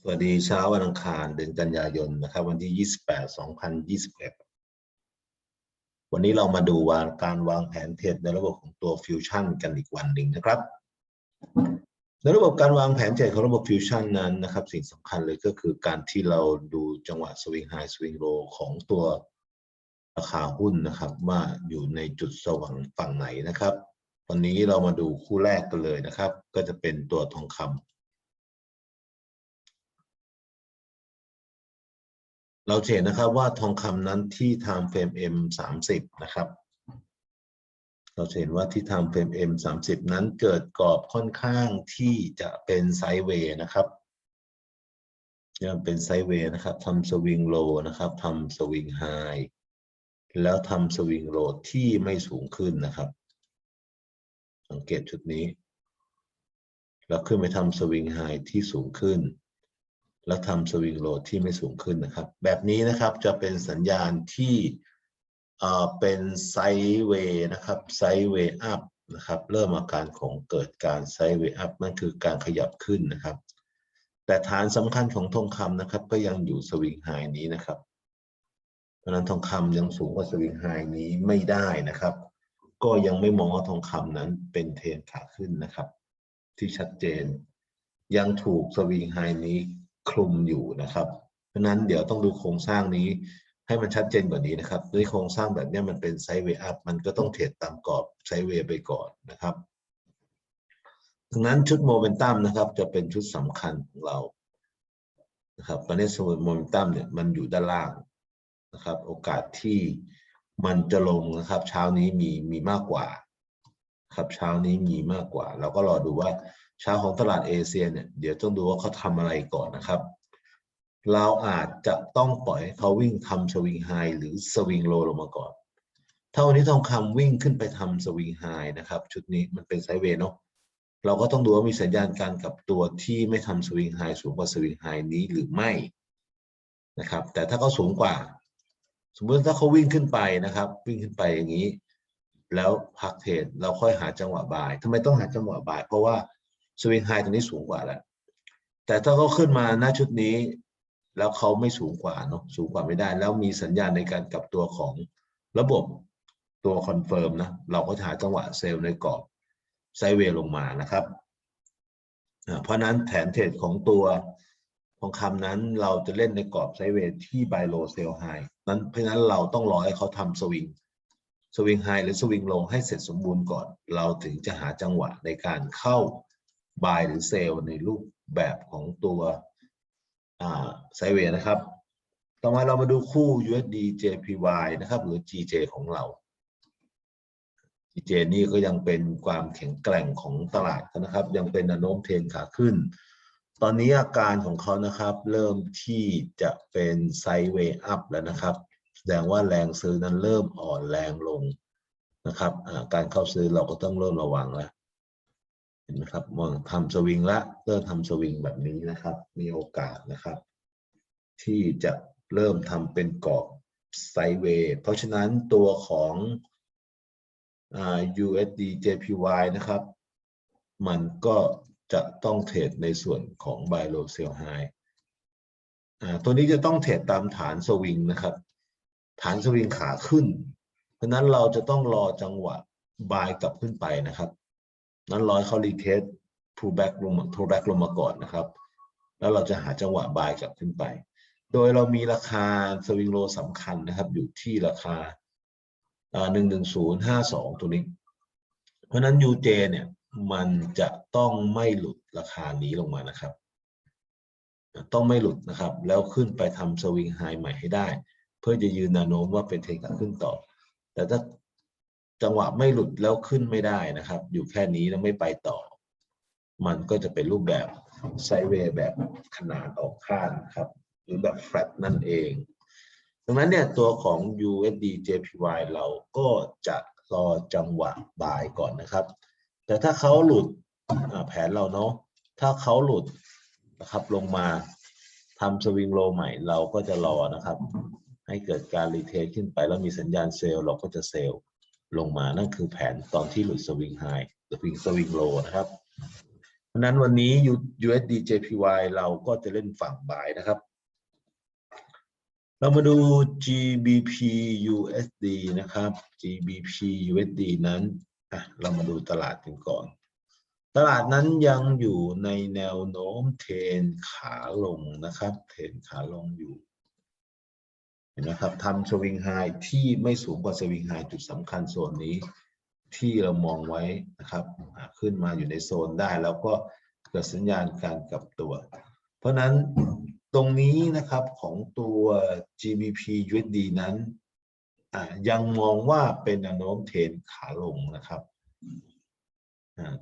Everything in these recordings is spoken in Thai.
สวัสดีเช้าวันอังคารเดือนกันยายนนะครับวันที่ 28 2021 วันนี้เรามาดูวางการวางแผนเทรดในระบบของตัวฟิวชั่นกันอีกวันหนึ่งนะครับ ในระบบการวางแผนเทรดของระบบฟิวชั่นนั้นนะครับสิ่งสำคัญเลยก็คือการที่เราดูจังหวะสวิงไฮสวิงโลของตัวราคาหุ้นนะครับว่าอยู่ในจุดสว่างฝั่งไหนนะครับ วันนี้เรามาดูคู่แรกกันเลยนะครับ ก็จะเป็นตัวทองคำ เราเห็นนะครับว่าทองคำนั้นที่ time frame M 30นะครับ เราเห็นว่าที่ time frame M 30นั้นเกิดกรอบค่อนข้างที่จะเป็นไซด์เวย์นะครับยังเป็นไซด์เวย์นะครับทำสวิงโลนะครับทำสวิงไฮแล้วทำสวิงโลที่ไม่สูงขึ้นนะครับ สังเกตชุดนี้ แล้วขึ้นไปทำสวิงไฮที่สูงขึ้น แล้วทำสวิงโหลดที่ไม่สูงขึ้นนะครับ แบบนี้นะครับจะเป็นสัญญาณที่เอ่อเป็นไซด์เวย์นะครับไซด์เวย์อัพนะครับ เริ่มอาการของเกิดการไซด์เวย์อัพนั่นคือการขยับขึ้นนะครับ แต่ฐานสำคัญของทองคำนะครับ ก็ยังอยู่สวิงไฮนี้นะครับ เพราะนั้นทองคำยังสูงกว่าสวิงไฮนี้ไม่ได้นะครับ ก็ยังไม่มองว่าทองคำนั้นเป็นเทรนขาขึ้นนะครับ ที่ชัดเจน ยังถูกสวิงไฮนี้ คลุมอยู่นะครับ เพราะนั้นเดี๋ยวต้องดูโครงสร้างนี้ให้มันชัดเจนกว่านี้นะครับด้วยโครงสร้างแบบนี้มันเป็นไซด์เวย์อัพมันก็ต้องเทรดตามกรอบไซด์เวย์ไปก่อนนะครับดังนั้นชุดโมเมนตัมนะครับ จะเป็นชุดสำคัญของเรานะครับตอนนี้สมมติโมเมนตัมเนี่ยมันอยู่ด้านล่างนะครับ โอกาสที่มันจะลงนะครับ เช้านี้มีมีมากกว่า ครับเช้านี้มีมากกว่า เราก็รอดูว่าเช้าของตลาดเอเชียเนี่ยเดี๋ยวต้องดูว่าเขาทำอะไรก่อนนะครับ เราอาจจะต้องปล่อยให้เขาวิ่งทำสวิงไฮหรือสวิงโลลงมาก่อน ถ้าวันนี้ทองคำวิ่งขึ้นไปทำสวิงไฮนะครับ ชุดนี้มันเป็นไซเวย์เนาะเราก็ต้องดูว่ามีสัญญาณการกลับตัวที่ไม่ทำสวิงไฮสูงกว่าสวิงไฮนี้หรือไม่นะครับ แต่ถ้าเขาสูงกว่า สมมติถ้าเขาวิ่งขึ้นไปนะครับ วิ่งขึ้นไปอย่างนี้ แล้วพักเทรดเราค่อยหาจังหวะบายทำไมต้องหาจังหวะบาย เพราะว่าสวิงไฮตรงนี้สูงกว่าแล้ว แต่ถ้าเขาขึ้นมาหน้าชุดนี้ แล้วเขาไม่สูงกว่าเนาะสูงกว่าไม่ได้ แล้วมีสัญญาณในการกลับตัวของระบบตัวคอนเฟิร์มนะเราก็จะหาจังหวะเซลล์ในกรอบไซเวย์ลงมานะครับเพราะนั้นแผนเทรดของตัวทองคำนั้นเราจะเล่นในกรอบไซเวย์ที่ buy low sell high นั้นเพราะนั้นเราต้องรอให้เขาทำสวิง สวิงไฮหรือสวิงโลให้เสร็จสมบูรณ์ก่อน เราถึงจะหาจังหวะในการเข้า buy หรือ sell ในรูปแบบของตัวไซเวนะครับ ต่อมาเรามาดูคู่ USD JPY นะครับ หรือ GJ ของเรา GJ นี่ก็ยังเป็นความแข็งแกร่งของตลาดนะครับ ยังเป็นแนวโน้มเทนขาขึ้น ตอนนี้อาการของเขานะครับ เริ่มที่จะเป็นไซเวอัพแล้วนะครับ แสดงว่าแรงซื้อนั้นเริ่มอ่อนแรงลงนะครับการเข้าซื้อเราก็ต้องเริ่มระวังแล้วเห็นไหมครับมองทำสวิงละเริ่มทำสวิงแบบนี้นะครับ มีโอกาสนะครับ ที่จะเริ่มทำเป็นกรอบไซเวย์เพราะฉะนั้นตัวของอ USD JPY นะครับ มันก็จะต้องเทรดในส่วนของ Buy Low Sell High ตัวนี้จะต้องเทรดตามฐานสวิงนะครับ ฐานสวิงขาขึ้น เพราะนั้นเราจะต้องรอจังหวะ Buy กลับขึ้นไปนะครับ นั้นร้อยเขารีเทส pullback ลงมา pullback ลงมาก่อนนะครับ แล้วเราจะหาจังหวะ buy กลับขึ้นไป โดยเรามีราคาสวิงโลสำคัญนะครับ อยู่ที่ราคาหนึ่งหนึ่งศูนย์ห้าสองตัวนี้ เพราะฉะนั้น UJ เนี่ยมันจะต้องไม่หลุดราคานี้ลงมานะครับ ต้องไม่หลุดนะครับ แล้วขึ้นไปทำสวิงไฮใหม่ให้ได้ เพื่อจะยืนแนวโน้มว่าเป็นเทคนิคขึ้นต่อ แต่ถ้าจังหวะไม่หลุดแล้วขึ้นไม่ได้นะครับ อยู่แค่นี้แล้วไม่ไปต่อ มันก็จะเป็นรูปแบบไซเวย์แบบขนาดออกข้างครับ หรือแบบแฟลตนั่นเอง ดังนั้นเนี่ยตัวของ USD JPY เราก็จะรอจังหวะบ่ายก่อนนะครับ แต่ถ้าเขาหลุดแผนเราเนาะ ถ้าเขาหลุดนะครับลงมาทำสวิงโลใหม่เราก็จะรอนะครับ ให้เกิดการรีเทสขึ้นไปแล้วมีสัญญาณเซลล์เราก็จะเซลล์ลงมานั่นคือแผนตอนที่หลุดสวิงไฮสวิงสวิงโลนะครับเพราะนั้นวันนี้ USD JPY เราก็จะเล่นฝั่งบ่ายนะครับ เรามาดู GBP USD นะครับ GBP USD นั้นอะเรามาดูตลาดกันก่อน ตลาดนั้นยังอยู่ในแนวโน้มเทนขาลงนะครับ เทนขาลงอยู่ เห็นไหมครับทำสวิงไฮที่ไม่สูงกว่าสวิงไฮจุดสำคัญโซนนี้ ที่เรามองไว้นะครับขึ้นมาอยู่ในโซนได้ แล้วก็เกิดสัญญาณการกลับตัว เพราะฉะนั้นตรงนี้นะครับของตัว GBP USD นั้นยังมองว่าเป็นแนวโน้มเทนขาลงนะครับ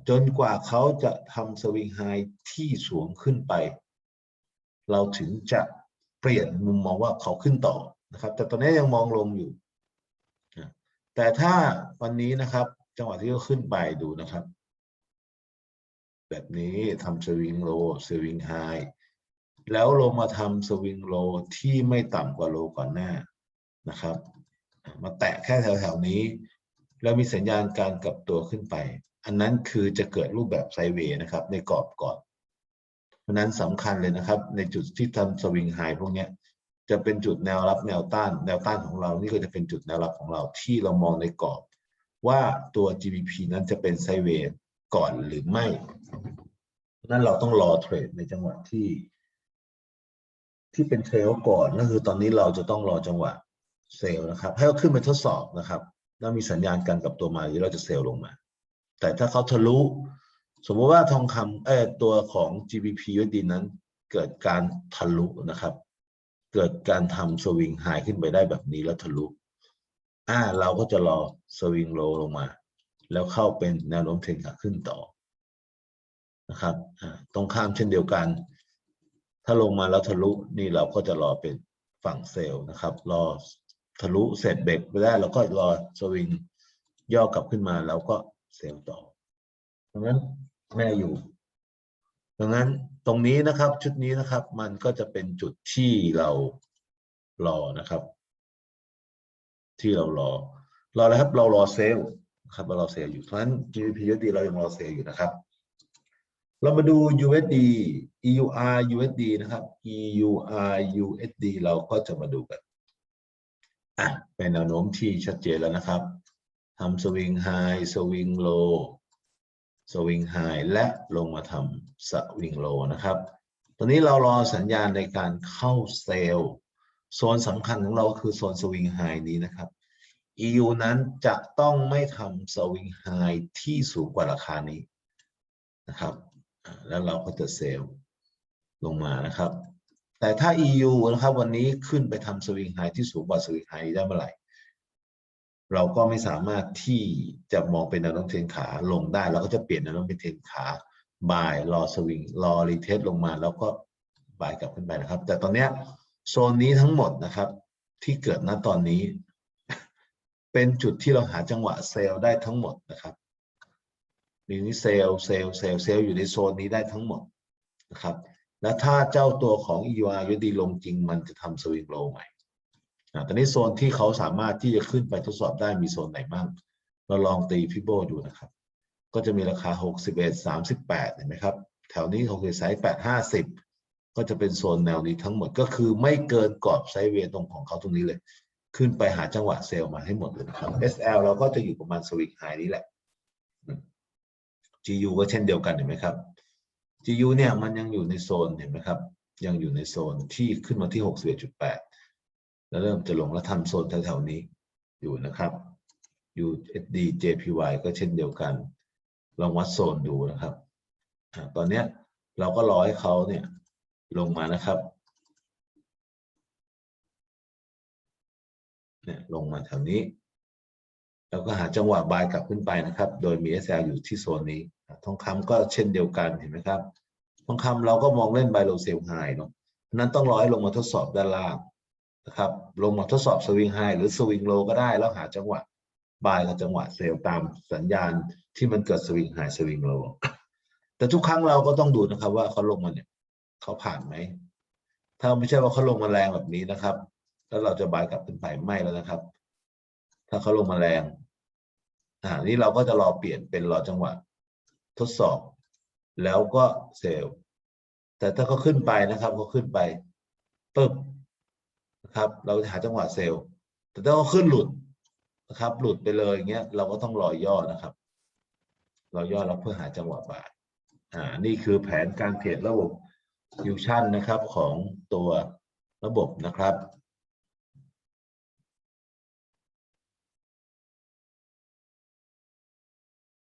จนกว่าเขาจะทำสวิงไฮที่สูงขึ้นไป เราถึงจะเปลี่ยนมุมมองว่าเขาขึ้นต่อ นะครับแต่ตอนนี้ยังมองลงอยู่ แต่ถ้าวันนี้นะครับ จังหวะที่เขาขึ้นไปดูนะครับ แบบนี้ทำสวิงโลสวิงไฮแล้วลงมาทำสวิงโลที่ไม่ต่ำกว่าโลก่อนหน้านะครับ มาแตะแค่แถวๆนี้ แล้วมีสัญญาณการกลับตัวขึ้นไป อันนั้นคือจะเกิดรูปแบบไซเวย์นะครับ ในกรอบก่อน เพราะฉะนั้นสำคัญเลยนะครับ ในจุดที่ทำสวิงไฮพวกเนี้ย จะเป็นจุดแนวรับแนวต้าน แนวต้านของเรานี่ก็จะเป็นจุดแนวรับของเราที่เรามองในกรอบ ว่าตัว GBP นั้นจะเป็นไซเวย์ก่อนหรือไม่ นั่นเราต้องรอเทรดในจังหวะที่ ที่เป็นเทรลก่อนก็คือตอนนี้เราจะต้องรอจังหวะเซลล์นะครับ ให้เขาขึ้นไปทดสอบนะครับแล้วมีสัญญาณการกับตัวมาหรือเราจะเซลล์ลงมา แต่ถ้าเขาทะลุ สมมติว่าทองคำเออตัวของ GBP USD นั้นเกิดการทะลุนะครับ เกิดการทำสวิงไฮขึ้นไปได้แบบนี้แล้วทะลุอ่าเราก็จะรอสวิงโลลงมา แล้วเข้าเป็นแนวโน้มเทรนขาขึ้นต่อนะครับตรงข้ามเช่นเดียวกัน ถ้าลงมาแล้วทะลุนี่เราก็จะรอเป็นฝั่งเซลล์นะครับ รอทะลุเสร็จเบรกไปได้แล้วก็รอสวิงย่อกลับขึ้นมาแล้วก็เซลล์ต่อดังนั้นแม่อยู่ดังนั้น ตรงนี้นะครับชุดนี้นะครับมันก็จะเป็นจุดที่เรารอนะครับ ที่เรารอรออะไรครับเรารอเซลล์ครับเรารอเซลล์อยู่เพราะฉะนั้น GDP USD เรายังรอเซลล์อยู่นะครับ เรามาดู USD EUR USD นะครับ EUR USD เราก็จะมาดูกันอะเป็นแนวโน้มที่ชัดเจนแล้วนะครับทำสวิงไฮสวิงโล สวิงไฮและลงมาทำสวิงโลนะครับ ตอนนี้เรารอสัญญาณในการเข้าเซลล์โซนสำคัญของเราคือโซนสวิงไฮนี้นะครับ EU นั้นจะต้องไม่ทำสวิงไฮที่สูงกว่าราคานี้นะครับ แล้วเราก็จะเซลล์ลงมานะครับ แต่ถ้า EU นะครับวันนี้ขึ้นไปทำสวิงไฮที่สูงกว่าสวิงไฮได้เมื่อไหร่ เราก็ไม่สามารถที่จะมองเป็นแนวโน้มเทรนขาลงได้เราก็จะเปลี่ยนแนวโน้มเป็นเทรนขาบายรอสวิงรอรีเทสลงมา แล้วก็บายกลับขึ้นไปนะครับ แต่ตอนเนี้ยโซนนี้ทั้งหมดนะครับ ที่เกิดณตอนนี้ เป็นจุดที่เราหาจังหวะเซลล์ได้ทั้งหมดนะครับมีนี้เซลล์เซลล์เซลล์เซลล์อยู่ในโซนนี้ได้ทั้งหมดนะครับ และถ้าเจ้าตัวของ EUR USD ลงจริงมันจะทำสวิงโลใหม่ อ่าตอนนี้โซนที่เขาสามารถที่จะขึ้นไปทดสอบได้มีโซนไหนบ้าง เราลองตีฟิโบดูนะครับ ก็จะมีราคา 61 38 เห็นไหมครับ แถวนี้เขาคือไซส์8 50 ก็จะเป็นโซนแนวนี้ทั้งหมดก็คือไม่เกินกรอบไซด์เวย์ตรงของเขาตรงนี้เลย ขึ้นไปหาจังหวะเซลล์มาให้หมดเลยนะครับ SL เราก็จะอยู่ประมาณสวิงไฮนี้แหละ GU ก็เช่นเดียวกันเห็นไหมครับ GU เนี่ยมันยังอยู่ในโซนเห็นไหมครับ ยังอยู่ในโซนที่ขึ้นมาที่ 61.8 แล้วเริ่มจะลงแล้วทำโซนแถวๆนี้อยู่นะครับ USD JPY ก็เช่นเดียวกัน ลองวัดโซนดูนะครับ ตอนนี้เราก็รอให้เขาเนี่ยลงมานะครับเนี่ยลงมาแถวนี้ แล้วก็หาจังหวะบายกลับขึ้นไปนะครับ โดยมี SL อยู่ที่โซนนี้ ทองคำก็เช่นเดียวกันเห็นไหมครับ ทองคำเราก็มองเล่น buy low sell high เนาะฉะนั้นต้องรอให้ลงมาทดสอบด้านล่าง นะครับลงมาทดสอบสวิงไฮหรือสวิงโลก็ได้ แล้วหาจังหวะบายกับจังหวะเซลตามสัญญาณที่มันเกิดสวิงไฮสวิงโลแต่ทุกครั้งเราก็ต้องดูนะครับว่าเขาลงมาเนี่ยเขาผ่านไหม ถ้าไม่ใช่ว่าเขาลงมาแรงแบบนี้นะครับ แล้วเราจะบายกลับขึ้นไปไม่แล้วนะครับ ถ้าเขาลงมาแรงอ่านี่เราก็จะรอเปลี่ยนเป็นรอจังหวะทดสอบ แล้วก็เซลแต่ถ้าเขาขึ้นไปนะครับเขาขึ้นไปปึ๊บ นะครับ เราจะหาจังหวะเซลล์ แต่ถ้าเขาขึ้นหลุดนะครับ หลุดไปเลยอย่างเงี้ย เราก็ต้องรอย่อนะครับรอย่อแล้วเพื่อหาจังหวะบายอ่า นี่คือแผนการเทรดระบบฟิวชั่นนะครับของตัวระบบนะครับ